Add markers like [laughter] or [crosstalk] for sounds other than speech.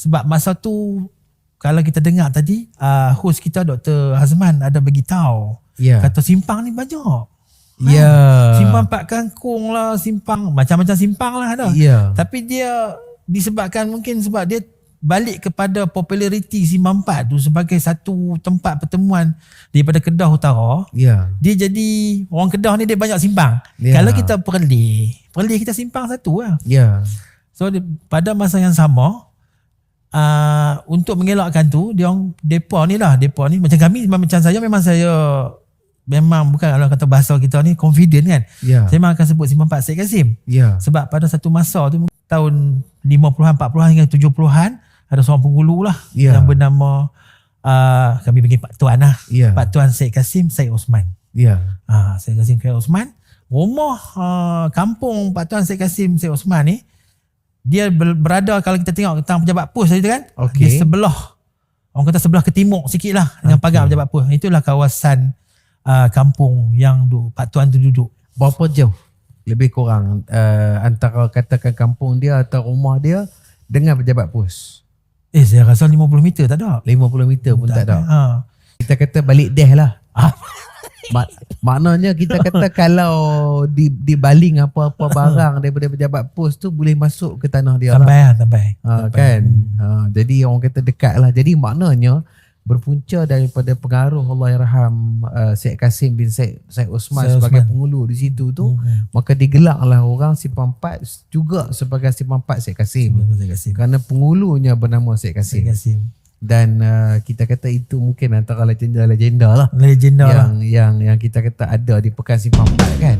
Sebab masa tu kalau kita dengar tadi uh, host kita Dr. Hazman ada bagi tahu Ya. kata simpang ni banyak. Ya. Simpang Pak Kangkung lah, simpang macam-macam simpang lah ada. Ya. Tapi dia disebabkan mungkin sebab dia balik kepada populariti Simpang Empat tu sebagai satu tempat pertemuan daripada Kedah Utara. Ya. Dia jadi orang Kedah ni dia banyak simpang. Ya. Kalau kita perlih, perlih kita simpang satu lah. Ya. So di- pada masa yang sama untuk mengelakkan tu dia orang depa ni lah depa ni macam kami macam saya memang saya memang bukan kalau kata bahasa kita ni confident kan. Ya. Saya memang akan sebut Simpang Pak Syed Kasim. Ya. Sebab pada satu masa tu tahun 50-an, 40-an hingga 70-an ada seorang penghulu lah Ya. yang bernama uh, kami panggil Pak Tuan lah. Ya. Pak Tuan Syed Kasim Syed Osman. Ya. Ah, Syed Kasim Syed Osman. Rumah uh, kampung Pak Tuan Syed Kasim Syed Osman ni dia ber- berada kalau kita tengok tentang pejabat pos tadi tu kan Okey. di sebelah orang kata sebelah ke timur sikit lah dengan Okey. pagar pejabat pos itulah kawasan uh, kampung yang du, Pak Tuan tu duduk Berapa jauh lebih kurang uh, antara katakan kampung dia atau rumah dia dengan pejabat pos? eh saya rasa 50 meter tak ada 50 meter pun tak, ada. ha. Kita kata balik deh lah. [laughs] Mak, maknanya kita kata [laughs] kalau di dibaling apa-apa [laughs] barang daripada pejabat pos tu boleh masuk ke tanah dia lah. Sampai lah, sampai. Ha, Sampai. kan? Ha, jadi orang kata dekat lah. Jadi maknanya berpunca daripada pengaruh Allahyarham uh, Syed Kasim bin Syed, Syed Osman Syed sebagai Osman. penghulu di situ tu Hmm. maka digelarlah orang Simpang Empat juga sebagai Simpang Empat Syed Kasim Terima kasih. kerana penghulunya bernama Syed Kasim kasih. Dan uh, kita kata itu mungkin antara legenda-legenda lah Legenda lah. yang yang yang kita kata ada di Pekan Simpang Empat kan